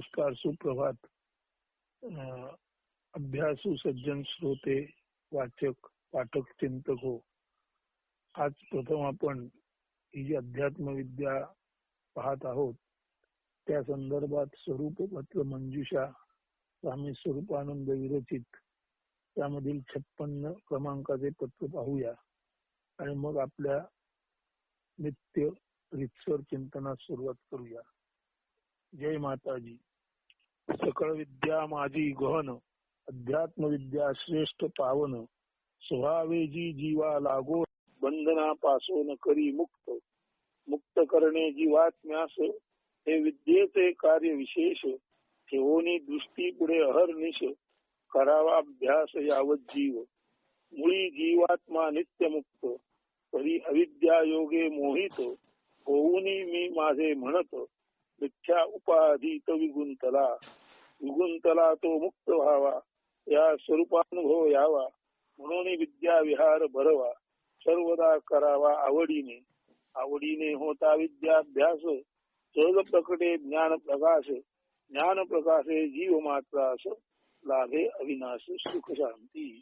नमस्कार सुप्रभात. अभ्यासू सज्जन श्रोते वाचक पाठक चिंतक हो. आज प्रथम आपण ही जी अध्यात्मविद्या पाहत आहोत त्या संदर्भात स्वरूप पत्र मंजुषा स्वामी स्वरूपानंद विरचित. त्यामधील छप्पन्न क्रमांकाचे पत्र पाहूया. आणि मग आपल्या नित्य रितसर चिंतनास सुरुवात करूया. जय माताजी. सकळ विद्या माझी गहन अध्यात्म विद्या श्रेष्ठ पावन. स्वभावेजी जीवा लागो बंधनापासून करी मुक्त. मुक्त करणे जीवात्म्यास हे विद्येचे कार्य विशेष. ठेवणी दृष्टी पुढे अहर्निश करावा अभ्यास यावत जीव. मुळी जीवात्मा नित्य मुक्त. तरी अविद्या योगे मोहित. होऊनी मी माझे म्हणत. मिथ्या उपाधीत विगुंतला. विगुंतला तो मुक्त व्हावा. या स्वरूपानुभव यावा. म्हणून विद्या विहार भरवा. सर्वदा करावा आवडीने. आवडीने होता विद्याभ्यास. सहज प्रकटे ज्ञान प्रकाश. ज्ञान प्रकाशे जीव मात्रास. लाभे अविनाश सुख शांती.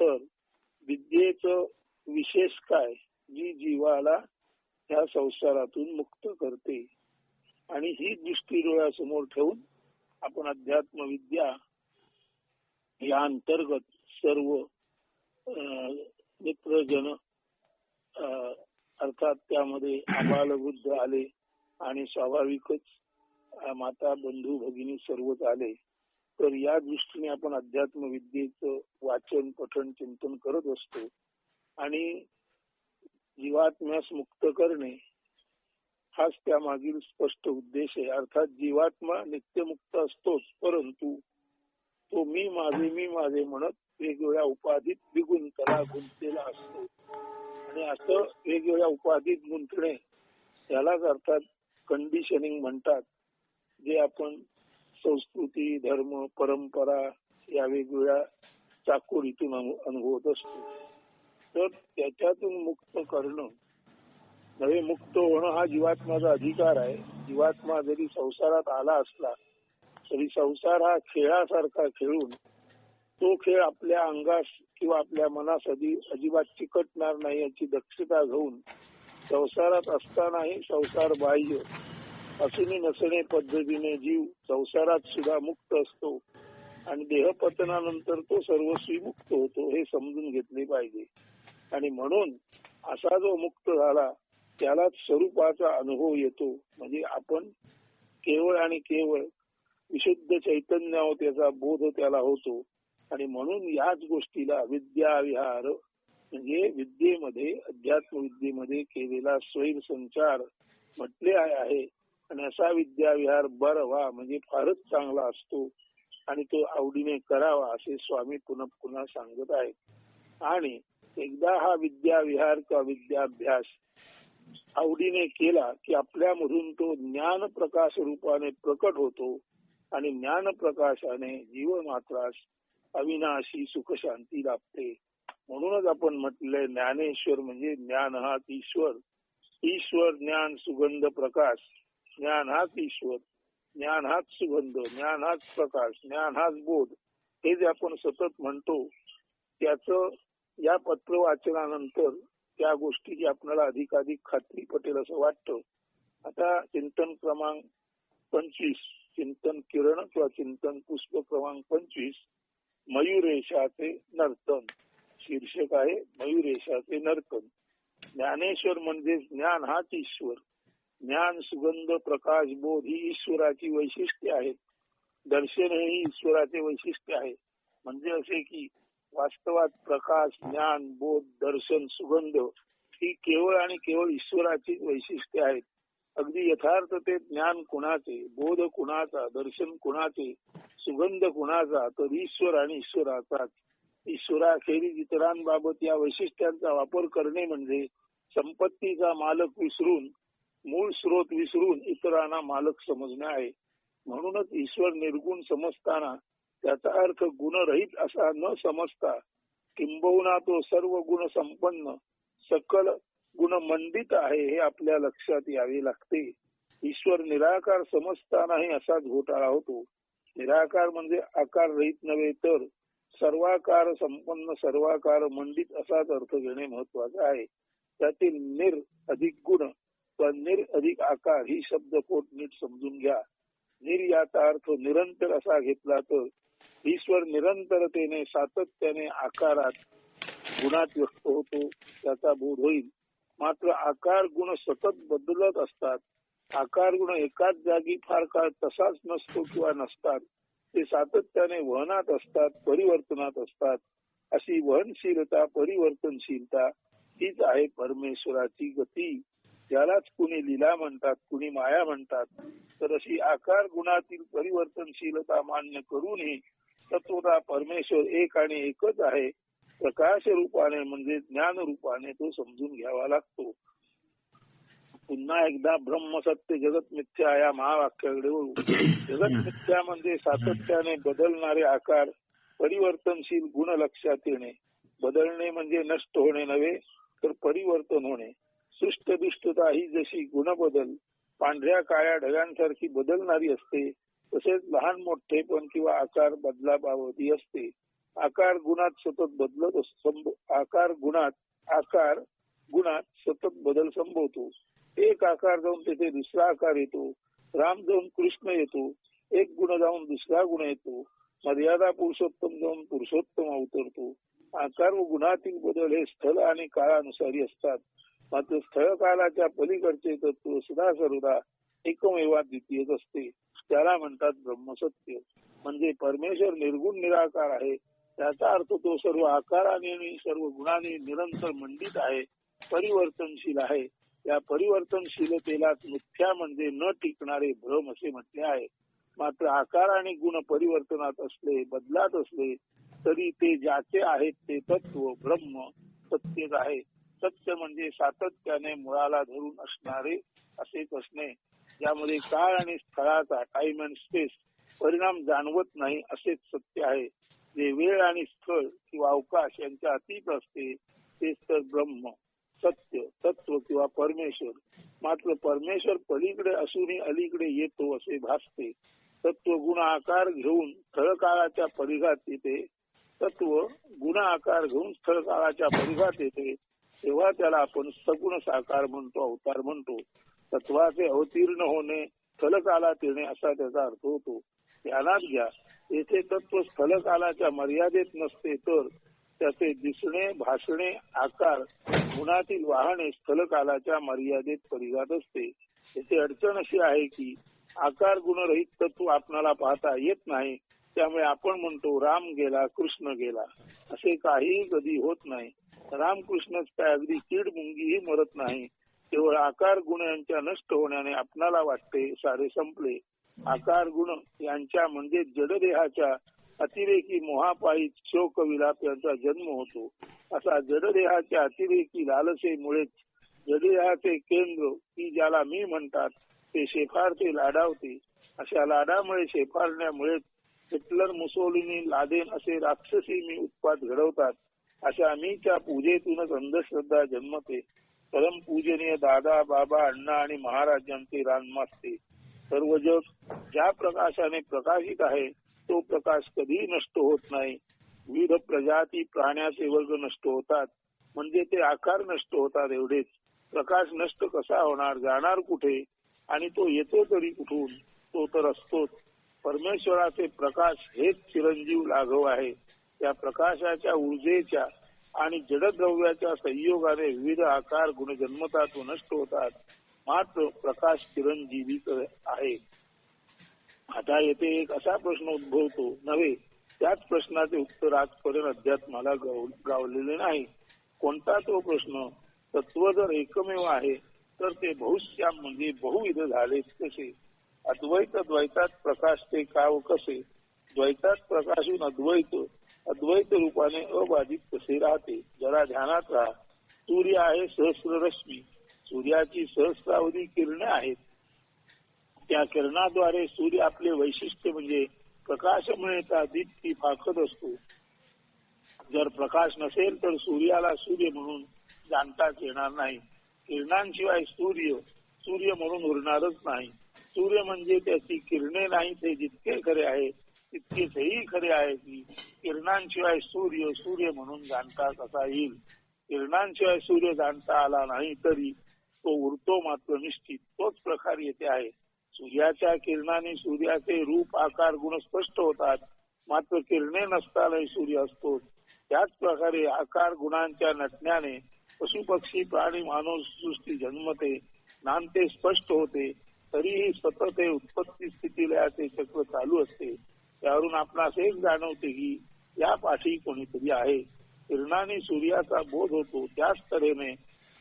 तर विद्येच विशेष काय? जी जीवाला या संसारातून मुक्त करते. आणि ही दृष्टी डोळ्यासमोर ठेवून आपण अध्यात्म विद्या या अंतर्गत सर्व मित्रजन अर्थात त्यामध्ये आबालवृद्ध आले आणि स्वाभाविकच माता बंधू भगिनी सर्वच आले. तर या दृष्टीने आपण अध्यात्म विद्येचं वाचन पठण चिंतन करत असतो. आणि जीवात्म्यास मुक्त करणे हाच त्या मागील स्पष्ट उद्देश आहे. अर्थात जीवात्मा नित्यमुक्त असतोच परंतु तो मी माझे मी माझे म्हणत वेगवेगळ्या उपाधीत विगुंतला गुंतलेला असतो. आणि असं वेगवेगळ्या उपाधीत गुंतणे त्यालाच अर्थात कंडिशनिंग म्हणतात. जे आपण संस्कृती धर्म परंपरा या वेगवेगळ्या चाकोरीतून अनुभवत असतो. तर त्याच्यातून मुक्त करणं नवे मुक्त होणं हा जीवात्माचा अधिकार आहे. जीवात्मा जरी संसारात आला असला तरी संसार हा खेळासारखा खेळून तो खेळ आपल्या अंगास किंवा आपल्या मनास अजिबात चिकटणार नाही याची दक्षता घेऊन संसारात असतानाही संसार बाह्य असून नसणे पद्धतीने जीव संसारात सुद्धा मुक्त असतो आणि देहपतनानंतर तो सर्वस्वी मुक्त होतो हे समजून घेतले पाहिजे. आणि म्हणून असा जो मुक्त झाला त्याला स्वरूपाचा अनुभव येतो. म्हणजे आपण केवळ आणि केवळ विशुद्ध चैतन्यावर त्याचा बोध त्याला होतो. आणि म्हणून याच गोष्टीला विद्या विहार म्हणजे विद्येमध्ये अध्यात्म विद्येमध्ये केलेला स्वैरसंचार म्हटले आहे. आणि असा विद्या विहार बर व्हा म्हणजे फारच चांगला असतो. आणि तो आवडीने करावा असे स्वामी पुन्हा पुन्हा सांगत आहेत. आणि एकदा हा विद्या विहार किंवा विद्याभ्यास आवडीने केला की आपल्यामधून तो ज्ञान प्रकाश रूपाने प्रकट होतो आणि ज्ञान प्रकाशाने जीव मात्रास अविनाशी सुख शांती लाभते. म्हणूनच आपण म्हटलंय ज्ञानेश्वर म्हणजे ज्ञान हाच ईश्वर. ईश्वर ज्ञान सुगंध प्रकाश ज्ञान हाच ईश्वर ज्ञान हाच सुगंध ज्ञान हाच प्रकाश ज्ञान हाच बोध. हे जे आपण सतत म्हणतो त्याच या पत्र वाचनानंतर त्या गोष्टीची आपल्याला अधिकाधिक खात्री पटेल असं वाटतं. आता चिंतन क्रमांक पंचवीस चिंतन किरण किंवा चिंतन पुष्प क्रमांक पंचवीस मयुरेशाचे नर्तन. शीर्षक आहे मयुरेशाचे नर्तन. ज्ञानेश्वर म्हणजे ज्ञान हाच ईश्वर. ज्ञान सुगंध प्रकाश बोध ही ईश्वराची वैशिष्ट्ये आहेत. दर्शन हे ईश्वराचे वैशिष्ट्य आहे. म्हणजे असे की वास्तवात प्रकाश ज्ञान बोध दर्शन सुगंध ही केवळ आणि केवळ ईश्वराची वैशिष्ट्ये आहेत. अगदी यथार्थ ते ज्ञान कुणाचे बोध कुणाचा दर्शन कुणाचे सुगंध कुणाचा तर ईश्वर आणि ईश्वराचाच. ईश्वराखेरीज इतरांबाबत या वैशिष्ट्यांचा वापर करणे म्हणजे संपत्तीचा मालक विसरून मूळ स्रोत विसरून इतरांना मालक समजणे आहे. म्हणूनच ईश्वर निर्गुण समजताना त्याचा अर्थ गुणरहित असा न समजता किंबहुना तो सर्व गुण संपन्न सकल गुणमंडित आहे हे आपल्या लक्षात यावे लागते. ईश्वर निराकार समजतानाही असाच घोटाळा होतो. निराकार म्हणजे आकार रहित नव्हे तर सर्वाकार संपन्न सर्वाकार मंडित असाच अर्थ घेणे महत्त्वाचे आहे. त्यातील निर अधिक गुण व निर अधिक आकार ही शब्द पोट नीट समजून घ्या. निर याचा अर्थ निरंतर असा घेतला तर ईश्वर निरंतरतेने सातत्याने आकारात गुणात व्यक्त होतो त्याचा बोध होईल. मात्र आकार गुण सतत बदलत असतात. आकार गुण एकाच जागी फार काळ तसाच नसतो किंवा नसतात. ते सातत्याने वहनात असतात परिवर्तनात असतात. अशी वहनशीलता परिवर्तनशीलता हीच आहे परमेश्वराची गती. यालाच कुणी लीला म्हणतात कुणी माया म्हणतात तर अशी आकार गुणातील परिवर्तनशीलता मान्य करूनही तत्वता परमेश्वर एक आणि एकच आहे. प्रकाश रूपाने म्हणजे ज्ञान रूपाने तो समजून घ्यावा लागतो. पुन्हा एकदा ब्रह्म सत्य जगत मिथ्या या महावाक्याकडे वळू. जगत मिथ्या म्हणजे सातत्याने बदलणारे आकार परिवर्तनशील गुण लक्षात येणे. बदलणे म्हणजे नष्ट होणे नव्हे तर परिवर्तन होणे. सृष्ट दुष्टता ही जशी गुण बदल पांढऱ्या काळ्या ढगांसारखी बदलणारी असते तसेच लहान मोठे पण किंवा आकार बदलाबाबती असते. आकार गुणात सतत बदलत असतो आकार गुणात आकार गुणात सतत बदल संभवतो. एक आकार जाऊन तेथे दुसरा आकार येतो. राम जाऊन कृष्ण येतो. एक गुण जाऊन दुसरा गुण येतो. मर्यादा पुरुषोत्तम जाऊन पुरुषोत्तम अवतरतो आकार व गुणातील बदल हे स्थल आणि काळानुसारी असतात. मात्र स्थळ कालाच्या पलीकडचे तत्व सदा सर्वदा एकमेवा द्वितीयच असते. त्याला म्हणतात ब्रह्मसत्य. म्हणजे परमेश्वर निर्गुण निराकार आहे. त्याचा अर्थ तो सर्व आकाराने आणि सर्व गुणाने निरंतर मंडित आहे परिवर्तनशील आहे. या परिवर्तनशीलतेला मिथ्या म्हणजे न टिकणारे भ्रम असे म्हटले आहे. मात्र आकार आणि गुण परिवर्तनात असले बदलात असले तरी ते ज्याचे आहेत ते तत्व ब्रह्म सत्यच आहे. सत्य म्हणजे सातत्याने मुळाला धरून असणारे असेच असणे. ज्यामध्ये काळ आणि स्थळाचा टाइम अँड स्पेस परिणाम जाणवत नाही असेच सत्य आहे. जे वेळ आणि स्थळ किंवा अवकाश यांच्या अतीत असते तेच तर ब्रह्म सत्य तत्व किंवा परमेश्वर. मात्र परमेश्वर पलीकडे असूनही अलीकडे येतो असे भासते. तत्व गुण आकार घेऊन स्थळकाळाच्या परिघात येते. तत्व गुण आकार घेऊन स्थळकाळाच्या परिघात येते. तेव्हा त्याला आपण सगुण साकार म्हणतो अवतार म्हणतो. तत्वाचे अवतीर्ण होणे स्थलकालात येणे असा त्याचा अर्थ होतो. ध्यानात घ्या. येथे तत्व स्थलकालाच्या मर्यादेत नसते तर त्याचे दिसणे भासणे आकार गुणातील वाहने स्थलकालाच्या मर्यादेत परिघात असते. येथे अडचण अशी आहे की आकार गुणरहित तत्व आपणाला पाहता येत नाही. त्यामुळे आपण म्हणतो राम गेला कृष्ण गेला. असे काहीही कधी होत नाही. रामकृष्णच काय अगदी कीड मुंगीही मरत नाही. केवळ आकार गुण यांच्या नष्ट होण्याने आपणाला वाटते सारे संपले. आकार गुण यांच्या म्हणजे जडदेहाच्या अतिरेकी मोहापायी शोक विलाप यांचा जन्म होतो. असा जडदेहाच्या अतिरेकी लालसेमुळेच जडदेहाचे केंद्र की ज्याला मी म्हणतात ते शेफारते लाडावते. अशा लाडामुळे शेफारण्यामुळेच हिटलर मुसोलिनी लादेन असे राक्षसी मी उत्पाद घडवतात. अशा मीच्या पूजेतूनच अंधश्रद्धा जन्मते. परमपूजनीय दादा बाबा अण्णा आणि महाराजांचे रानमास्ते सर्व जग ज्या प्रकाशाने प्रकाशित आहे तो प्रकाश कधीही नष्ट होत नाही. विविध प्रजाती प्राण्याचे वर्ग नष्ट होतात. म्हणजे ते आकार नष्ट होतात एवढेच. प्रकाश नष्ट कसा होणार जाणार कुठे? आणि तो येतो तरी कुठून? तो तर असतोच. परमेश्वराचे प्रकाश हेच चिरंजीव लाघव आहे. त्या प्रकाशाच्या ऊर्जेच्या आणि जडद्रव्याच्या संयोगाने विविध आकार गुण जन्मतात नष्ट होतात मात्र प्रकाश चिरंजीवीच आहे. आता येथे एक असा प्रश्न उद्भवतो नव्हे त्याच प्रश्नाचे उत्तर आजपर्यंत अध्यात्माला गावलेले नाही. कोणता तो प्रश्न? तत्व जर एकमेव आहे तर ते बहुश्याम म्हणजे बहुविध झाले कसे? अद्वैत द्वैतात प्रकाश ते काव कसे? द्वैतात प्रकाशून अद्वैत अद्वैत रूपाने अबाधित कसे राहते? जरा ध्यानात राहा. सूर्य आहे सहस्र रश्मी सूर्याची सहस्रावधी किरणे आहेत. त्या किरणाद्वारे सूर्य आपले वैशिष्ट्य म्हणजे प्रकाश मिळता दीप्ती फाकत असतो. जर प्रकाश नसेल तर सूर्याला सूर्य म्हणून जाणताच येणार नाही. किरणांशिवाय सूर्य सूर्य म्हणून उरणारच नाही. सूर्य म्हणजे त्याची किरणे नाही ते जितके खरे आहे तितकेच खरे आहे की किरणांशिवाय सूर्य सूर्य म्हणून जाणता कसा येईल? किरणांशिवाय सूर्य जाणता आला नाही तरी तो उरतो मात्र निश्चित. तोच प्रकार येथे आहे. सूर्याच्या किरणाने सूर्याचे रूप आकार गुण स्पष्ट होतात. मात्र किरणे नसतानाही सूर्य असतो. त्याच प्रकारे आकार गुणांच्या नटण्याने पशु पक्षी प्राणी मानव सृष्टी जन्मते. नांते स्पष्ट होते. तरीही सतत हे उत्पत्ती स्थितीला लयाचे चक्र चालू असते. त्यावरून आपणास एक जाणवते की या पाठी कोणीतरी आहे. किरणाने सूर्याचा बोध होतो. त्याच तऱ्हेने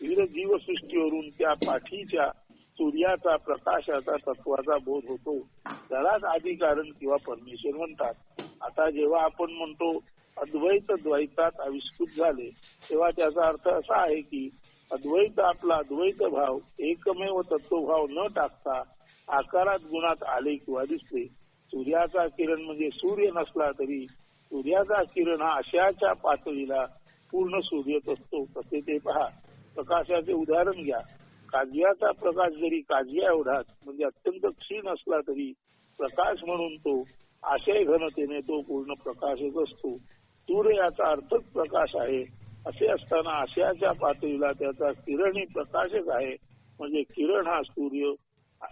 विविध जीवसृष्टीवरून त्या पाठीच्या सूर्याचा प्रकाशाचा तत्वाचा बोध होतो. त्यालाच आधी कारण किंवा परमेश्वर म्हणतात. आता जेव्हा आपण म्हणतो अद्वैत द्वैतात आविष्कृत झाले तेव्हा त्याचा अर्थ असा आहे की अद्वैत आपला अद्वैत भाव एकमेव तत्वभाव न टाकता आकारात गुणात आले किंवा दिसले. सूर्याचा किरण म्हणजे सूर्य नसला तरी सूर्याचा किरण हा अशाच्या पातळीला पूर्ण सूर्यच असतो. तसे ते पहा. प्रकाशाचे उदाहरण घ्या. काजव्याचा प्रकाश जरी काजव्या एवढाच म्हणजे अत्यंत क्षीण असला तरी प्रकाश म्हणून तो आशय घनतेने तो पूर्ण प्रकाशच असतो. सूर्य याचा अर्थच प्रकाश आहे. असे असताना आशयाच्या पातळीला त्याचा किरण ही प्रकाशच आहे. म्हणजे किरण हा सूर्य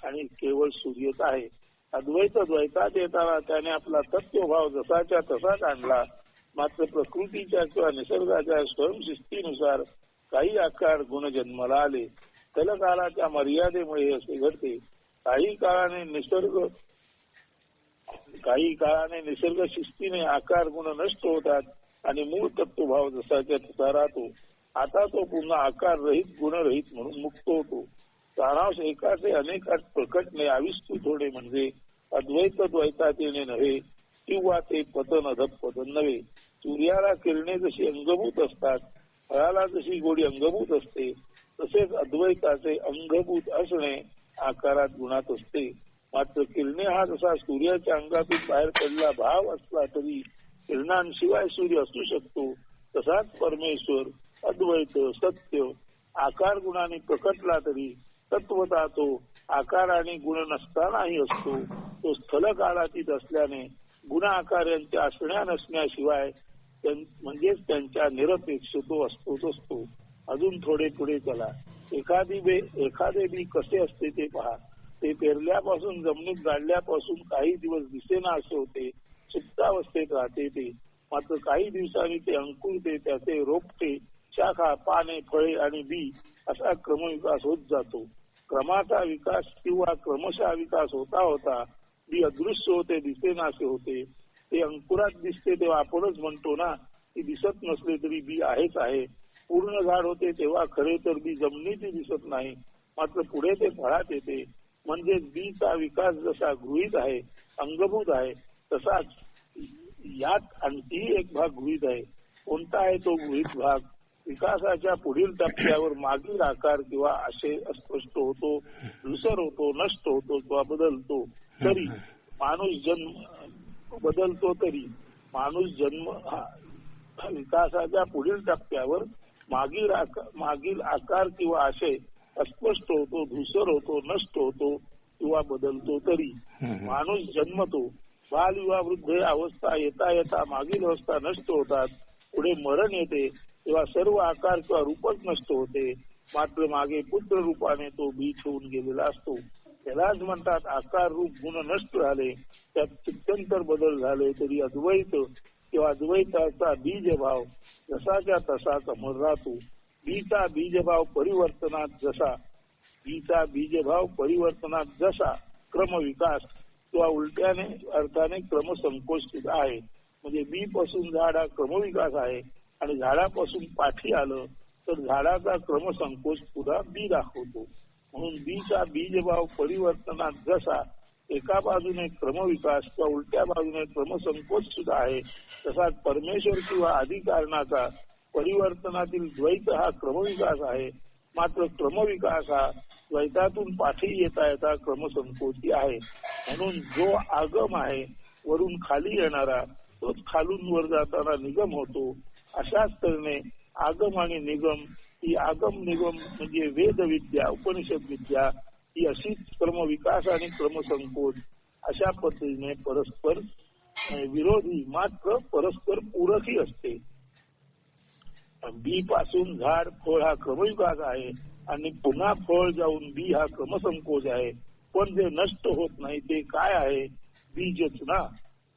आणि केवळ सूर्यच आहे. अद्वैत द्वैतात येताना त्याने आपला तत्वभाव जसाच्या तसाच आणला मात्र प्रकृतीच्या किंवा निसर्गाच्या स्वयंशिस्तीनुसार काही आकार गुण जन्माला आले. कालाच्या मर्यादेमुळे असे घडते. काही काळाने निसर्ग काही काळाने निसर्ग शिस्तीने आकार गुण नष्ट होतात आणि मूळ तत्वभाव जसाच्या तसा राहतो. आता तो पुन्हा आकार रहित गुणरहित म्हणून मुक्त होतो. सारांश एकाचे अनेक प्रकटणे आविष्कृत होणे म्हणजे अद्वैत द्वैतात नव्हे किंवा ते पतन अधप पतन नव्हे. सूर्याला किरणे जशी अंगभूत असतात फळाला जशी गोडी अंगभूत असते तसेच अद्वैताचे अंगभूत असणे आकारात गुणात असते. मात्र किरणे हा जसा सूर्याच्या अंगातून बाहेर पडला भाव असला तरी किरणांशिवाय सूर्य असू शकतो. तसाच परमेश्वर अद्वैत सत्य आकार गुणाने प्रकटला तरी तत्वता तो आकार आणि गुण नसतानाही असतो. तो स्थल काळातीत असल्याने गुण असण्या नसण्याशिवाय म्हणजेच त्यांच्या निरपेक्ष तो असतोच असतो. अजून थोडे पुढे चला. एखादी बे एखादे बी कसे असते ते पहा. ते पेरल्यापासून जमिनीत गाडल्यापासून काही दिवस दिसेना असे होते. सुप्तावस्थेत राहते ते. मात्र काही दिवसांनी ते अंकुरते त्याचे रोपटे शाखा पाने फळे आणि बी असा क्रमविकास होत जातो. क्रमाचा विकास किंवा क्रमशः विकास होता होता बी अदृश्य होते दिसेनासे होते ते अंकुरात दिसते तेव्हा आपणच म्हणतो ना की दिसत नसले तरी बी आहेच आहे. पूर्ण झाड होते तेव्हा खरे तर बी जमिनीची दिसत नाही. मात्र पुढे ते फळात येते. म्हणजे बीचा विकास जसा गृहित आहे अंगभूत आहे तसाच यात आणखी एक भाग गृहित आहे. कोणता आहे तो गृहित भाग? विकासाच्या पुढील टप्प्यावर मागील आकार किंवा असे अस्पष्ट होतो धुसर होतो नष्ट होतो किंवा बदलतो. तरी माणूस जन्म बदलतो तरी माणूस जन्म विकासाच्या पुढील टप्प्यावर मागील मागील आकार किंवा आशय अस्पष्ट होतो धुसर होतो नष्ट होतो किंवा बदलतो तरी माणूस जन्मतो. बालविवाह वृद्ध अवस्था येता येता मागील अवस्था नष्ट होतात पुढे मरण येते तेव्हा सर्व आकार किंवा रूपच नष्ट होते. मात्र मागे पुत्र रूपाने तो बीज होऊन गेलेला असतो. त्यालाच म्हणतात आकार रूप गुण नष्ट झाले त्यात चित्यंतर बदल झाले तरी अद्वैत किंवा अद्वैताचा बीजभाव जसाच्या तसा समोर राहतो. बीचा बीजभाव परिवर्तनात जसा बीचा बीजभाव परिवर्तनात जसा क्रमविकास किंवा उलट्याने अर्थाने क्रम आहे. म्हणजे बी पासून झाड हा क्रमविकास आहे आणि झाडापासून पाठी आलं तर झाडाचा क्रमसंकोच सुद्धा बी दाखवतो. म्हणून बीचा बीजभाव परिवर्तनात जसा एका बाजूने क्रमविकास किंवा उलट्या बाजूने क्रमसंकोच सुद्धा आहे तसाच परमेश्वर किंवा अधिकारणाचा परिवर्तनातील द्वैत हा क्रमविकास आहे. मात्र क्रमविकास हा द्वैतातून पाठी येता येता क्रमसंकोची आहे. म्हणून जो आगम आहे वरून खाली येणारा तोच खालून वर जाताना निगम होतो. अशाच तऱ्हेने आगम आणि निगम ही आगम निगम म्हणजे वेद विद्या उपनिषद विद्या ही अशीच क्रमविकास आणि क्रमसंकोच अशा पद्धतीने परस्पर विरोधी मात्र परस्पर पूरकही असते. बी पासून झाड फळ हा क्रमविकास आहे आणि पुन्हा फळ जाऊन बी हा क्रमसंकोच आहे. पण जे नष्ट होत नाही ते काय आहे? बीजच ना.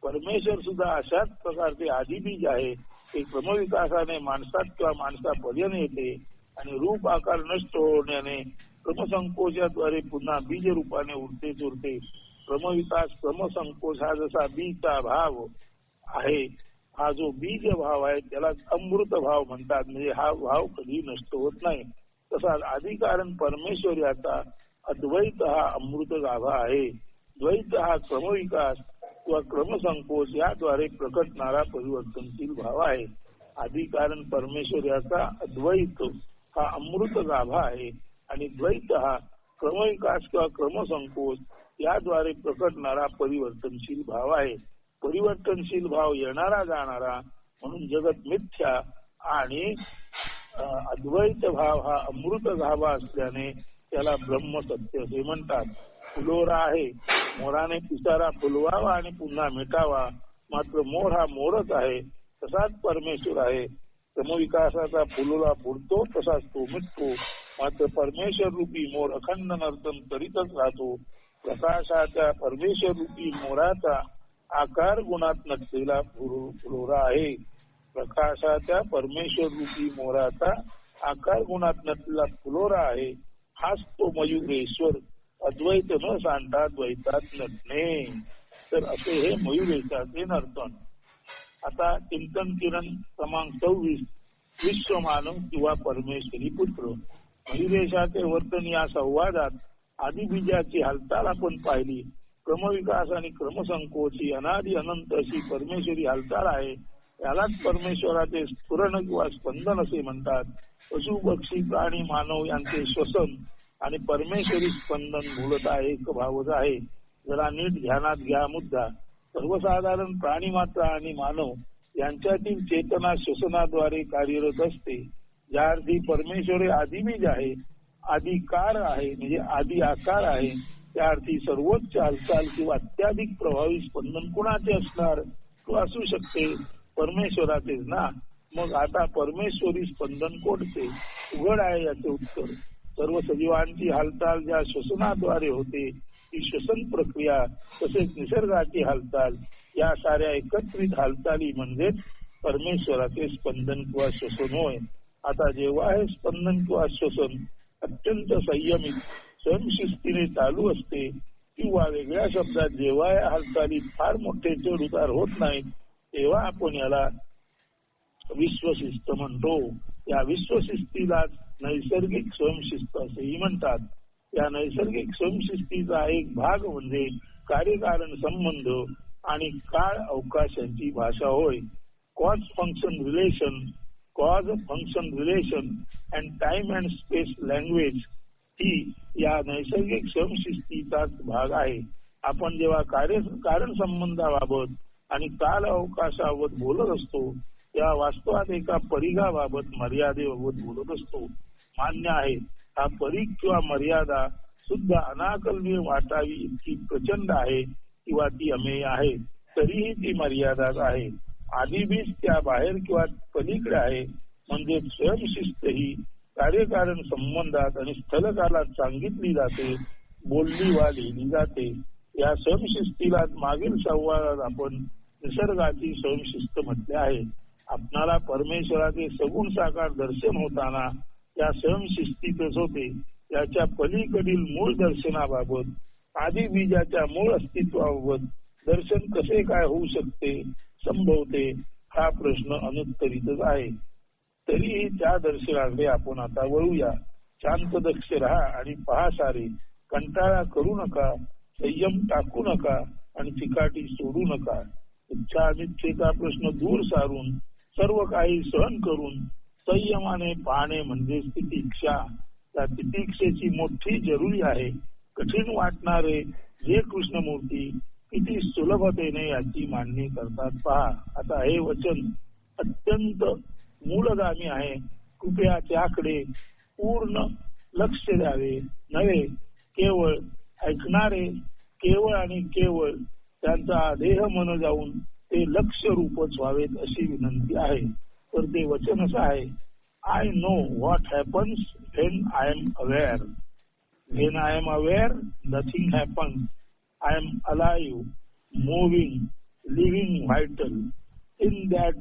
परमेश्वर सुद्धा अशाच प्रकारचे आधी बीज आहे. ते क्रमविकासाने माणसात किंवा माणसापर्यंत येते. आणि रूप आकार नष्ट होण्याने क्रमसंकोचाद्वारे पुन्हा बीज रूपाने उरते चुरते. क्रमविकास क्रमसंकोच हा जसा बीजचा भाव आहे हा जो बीज भाव आहे त्याला अमृत भाव म्हणतात. म्हणजे हा भाव कधी नष्ट होत नाही. तसाच अधिकारण परमेश्वर याचा अद्वैत हा अमृत गाभा आहे. द्वैत हा क्रमविकास किंवा क्रमसंकोच याद्वारे प्रकटणारा परिवर्तनशील भाव आहे. अधिकारण परमेश्वर याचा अद्वैत हा अमृत गाभा आहे आणि द्वैत हा क्रमविकास किंवा क्रमसंकोच याद्वारे प्रकटणारा परिवर्तनशील भाव आहे. परिवर्तनशील भाव येणारा जाणारा म्हणून जगत मिथ्या आणि अद्वैत भाव हा अमृत गाभा असल्याने त्याला ब्रह्म सत्य असे म्हणतात. फुलोरा आहे. मोराने पिसारा फुलवावा आणि पुन्हा मिटावा. मात्र मोर हा मोरच आहे. तसाच परमेश्वर आहे. क्रमविकासाचा फुलोरा फुलतो तसाच तो मिटतो. मात्र परमेश्वर रूपी मोर अखंड नर्तन करीतच राहतो. प्रकाशाच्या परमेश्वर रूपी मोराचा आकार गुणात नसलेला फुलोरा आहे. प्रकाशाच्या परमेश्वर रूपी मोराचा आकार गुणात नसलेला फुलोरा आहे. हाच तो मयुरेश्वर. अद्वैत न सांडता द्वैतात नटणे तर असे हे मयुरेशाचे नर्तन. आता चिंतन किरण क्रमांक सव्वीस विश्वमानव किंवा परमेश्वरी पुत्र. मयुरेशाचे वर्तन या संवादात आदिबीजाची हालचाल आपण पाहिली. क्रमविकास आणि क्रमसंकोच ही अनादि अनंत अशी परमेश्वरी हालचाल आहे. यालाच परमेश्वराचे स्फुरण किंवा स्पंदन असे म्हणतात. पशु पक्षी प्राणी मानव यांचे श्वसन आणि परमेश्वरी स्पंदन मूलत एक भावच आहे. जरा नीट ध्यानात घ्या मुद्दा. सर्वसाधारण प्राणी मात्र आणि मानव यांच्यातील चेतना श्वसनाद्वारे कार्यरत असते. ज्या अर्थी परमेश्वर आदिबीज आहे आदिकार आहे म्हणजे आदि आकार आहे त्या अर्थी सर्वोच्च हालचाल किंवा अत्याधिक प्रभावी स्पंदन कुणाचे असणार? तो असू शकते. परमेश्वराचेच ना? मग आता परमेश्वरी स्पंदन कोणते? उघड आहे याचे उत्तर. सर्व सजीवांची हालचाल ज्या श्वसनाद्वारे होते ती श्वसन प्रक्रिया तसेच निसर्गाची हालचाल या साऱ्या एकत्रित हालचाली म्हणजेच परमेश्वराचे स्पंदन किंवा श्वसन होय. आता जेव्हा हे स्पंदन किंवा श्वसन अत्यंत संयमित स्वयंशिस्तीने चालू असते किंवा वेगळ्या शब्दात जेव्हा या हालचाली फार मोठे चढ उतार होत नाहीत तेव्हा आपण याला विश्वशिस्त म्हणतो. या विश्वशिस्तीलाच नैसर्गिक स्वयंशिस्त असेही म्हणतात. या नैसर्गिक स्वयंशिस्तीचा एक भाग म्हणजे कार्यकारण संबंध आणि काळ अवकाशांची भाषा होय. Cause function relation cause function relation and time and space language ही या नैसर्गिक स्वयंशिस्तीचाच भाग आहे. आपण जेव्हा कार्य कारण संबंधाबाबत आणि काल अवकाशाबाबत बोलत असतो तेव्हा वास्तवात एका परिघाबाबत मर्यादेबाबत बोलत असतो. मान्य आहे. हा परीघ किंवा मर्यादा सुद्धा अनाकलनीय वाटावी इतकी प्रचंड आहे किंवा ती अमेय आहे तरीही ती मर्यादाच आहे. आधीबीच त्या बाहेर किंवा पलीकडे आहे म्हणजे स्वयंशिस्त ही कार्यकारण संबंधात आणि स्थलकालात सांगितली जाते बोलली वा लिहिली जाते. या स्वयंशिस्तीला मागील संवादात आपण निसर्गाची स्वयंशिस्त म्हटले आहे. आपणाला परमेश्वराचे सगुण साकार दर्शन होताना त्या स्वयंशिस्तीतच होते याच्या पलीकडील मूळ दर्शनाबाबत आधी बीजाच्या मूळ अस्तित्वाबाबत दर्शन कसे काय होऊ शकते संभवते हा प्रश्न अनुत्तरितच आहे. तरीही त्या दर्शनाकडे आपण आता वळूया. शांत दक्ष राहा आणि पहा सारे. कंटाळा करू नका संयम टाकू नका आणि चिकाटी सोडू नका. इच्छा अनिच्छेचा प्रश्न दूर सारून सर्व काही सहन करून संयमाने पाहणे म्हणजे तितिक्षा त्या तितिक्षेची मोठी जरुरी आहे. कठीण वाटणारे जे कृष्णमूर्ती किती सुलभतेने याची मांडणी करतात पहा. आता हे वचन अत्यंत मूलगामी आहे. कृपया त्याकडे पूर्ण लक्ष द्यावे. नव्हे केवळ ऐकणारे केवळ आणि केवळ त्यांचा देह मन जाऊन ते लक्ष रूपच व्हावेत अशी विनंती आहे. for the Vachanasai, I know what happens when I am aware. When I am aware, nothing happens. I am alive, moving, living, vital. In that,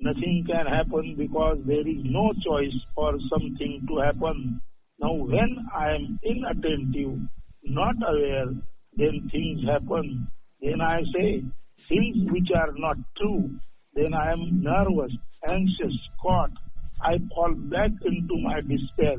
nothing can happen because there is no choice for something to happen. Now, when I am inattentive, not aware, then things happen. When I say things which are not true. Then I am nervous. Anxious, caught. I fall back into my despair.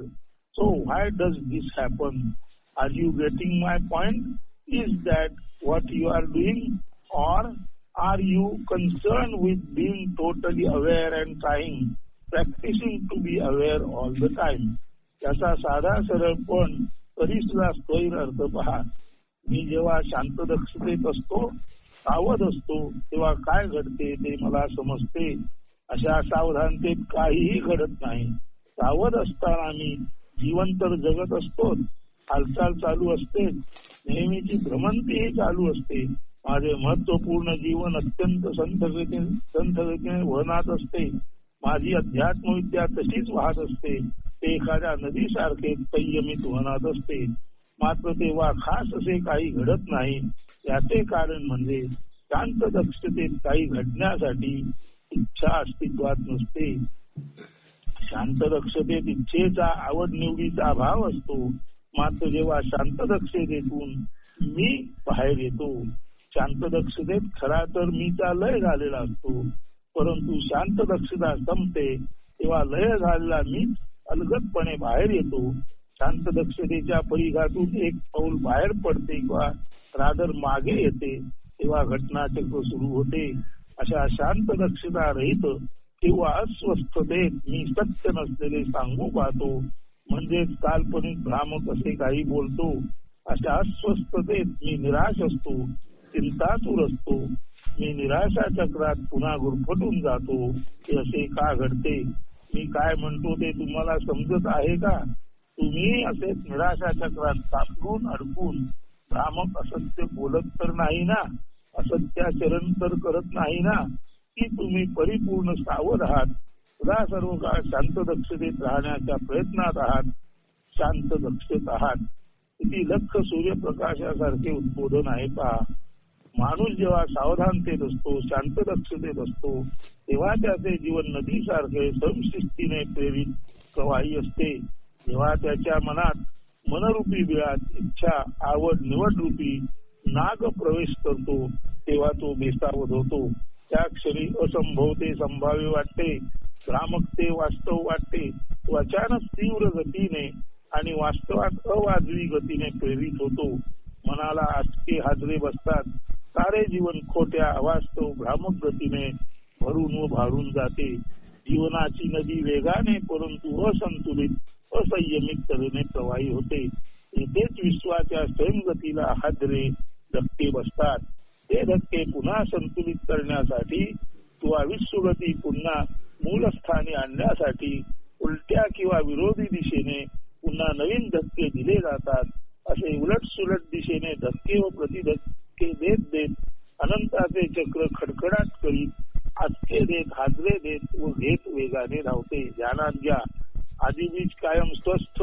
So, why does this happen? Are you getting my point? Is that what you are doing? Or are you concerned with being totally aware and trying, practicing to be aware all the time? त्याचा साधा सरळ पण तरी सुद्धा अर्थ पहा मी जेव्हा शांत दक्षतेत असतो सावध असतो तेव्हा काय घडते ते मला समजते अशा सावधानतेत काहीही घडत नाही. सावध असताना मी जीवन तर जगत असतो हालचाल चालू असते. नेहमीची भ्रमंतीही चालू असते. माझे महत्त्वपूर्ण जीवन अत्यंत संथ गतीने संथ वहनात असते. माझी अध्यात्म विद्या तशीच वाहत असते. ते एखाद्या नदीसारखे संयमित वहनात असते. मात्र तेव्हा खास असे काही घडत नाही. याचे कारण म्हणजे शांत दक्षतेत काही घडण्यासाठी इच्छा अस्तित्वात नसते शांत दक्षतेत इच्छेचा आवड निवडीचा अभाव असतो. मात्र जेव्हा शांत दक्षतेतून मी बाहेर येतो शांत दक्षतेत खरा तर मीचा लय झालेला असतो. परंतु शांत दक्षता संपते तेव्हा लय झालेला मी अलगदपणे बाहेर येतो. शांत दक्षतेच्या परिघातून एक पाऊल बाहेर पडते किंवा रादर मागे येते तेव्हा घटनाचक्र सुरू होते. अशा शांत दक्षिणा रहित किंवा अस्वस्थतेत मी सत्य नसलेले सांगू पाहतो. म्हणजेच काल्पनिक भ्रामक असे काही बोलतो अशा अस्वस्थतेत मी निराश असतो चिंतातूर असतो मी निराशा चक्रात पुन्हा गुरफटून जातो की असे का घडते? मी काय म्हणतो ते तुम्हाला समजत आहे का? तुम्ही असे निराशा चक्रात सापडून अडकून भ्रामक असत्य बोलत तर नाही ना? असत्याचरण तर करत नाही ना. की तुम्ही परिपूर्ण सावध आहात. सदा सर्व काळ शांत दक्षतेत राहण्याच्या प्रयत्नात आहात. शांत दक्षेत आहात. किती लख सूर्यप्रकाशासारखे उद्बोधन आहे पहा. माणूस जेव्हा सावधानतेत असतो शांत दक्षतेत असतो तेव्हा त्याचे जीवन नदीसारखे संशिस्तीने प्रेरित कवाई असते. तेव्हा त्याच्या मनात मनरूपी बिळात इच्छा आवड निवड रूपी नाग प्रवेश करतो तेव्हा तो बेसावध होतो. त्या क्षणी असंभव ते संभाव्य वाटते. भ्रामक ते वास्तव वाटते. तो अचानक तीव्र गतीने आणि वास्तवात अवाजवी गतीने प्रेरित होतो. मनाला आटके हादरे बसतात. सारे जीवन खोट्या अवास्तव भ्रामक गतीने भरून व भारून जाते. जीवनाची नदी वेगाने परंतु असंतुलित असंयमित तऱ्हेने प्रवाही होते. येथेच विश्वाच्या गतीला हादरे धक्के बसतात. ते धक्के पुन्हा संतुलित करण्यासाठी किंवा विश्वगती पुन्हा मूलस्थानी आणण्यासाठी उलट्या किंवा विरोधी दिशेने पुन्हा नवीन धक्के दिले जातात. असे उलट सुलट दिशेने धक्के व प्रतिधक्के देत देत अनंताचे चक्र खडखडाट करीत आजके देत हादरे देत व घेत वेगाने धावते. ध्यानात घ्या. आधी बीज कायम स्वस्थ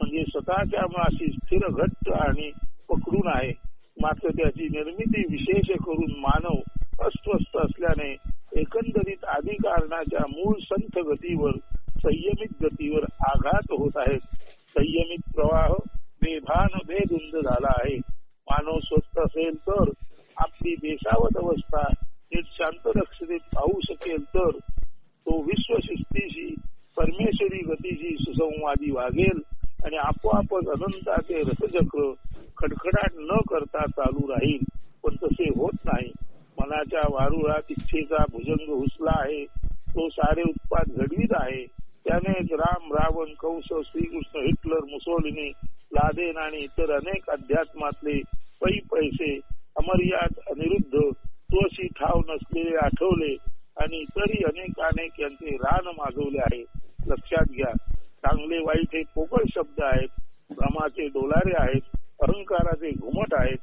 म्हणजे स्वतःच्या माशी स्थिर घट्ट आणि पकडून आहे. मात्र त्याची निर्मिती विशेष करून मानव अस्वस्थ असल्याने एकंदरीत अधिकारणाच्या मूळ संथ गतीवर संयमित गतीवर आघात होत आहेत. संयमित प्रवाह बेभान बेधुंद झाला आहे. मानव स्वस्थ असेल तर आपली देशावत अवस्था नीट शांत दक्षतेत पाहू शकेल तर तो विश्व शिस्तीशी परमेश्वरी गतीशी सुसंवादी वागेल आणि आपोआपच अनंताचे रसचक्र खडखडाट न करता चालू राहील पण तसे होत नाही. मनाच्या वारुळात इच्छेचा भुजंग हुसला आहे. तो सारे उत्पाद घडवीत आहे. त्यानेच राम रावण कंस श्रीकृष्ण हिटलर मुसोलिनी लादेन आणि इतर अनेक अध्यात्मातले पै पैसे अमर्याद अनिरुद्ध तोशी ठाव नसलेले आठवले आणि इतरही अनेक अनेक यांचे रान मागवले आहे. लक्षात घ्या चांगले वाईट हे पोकळ शब्द आहेत भ्रमाचे डोलारे आहेत Democratic Umoja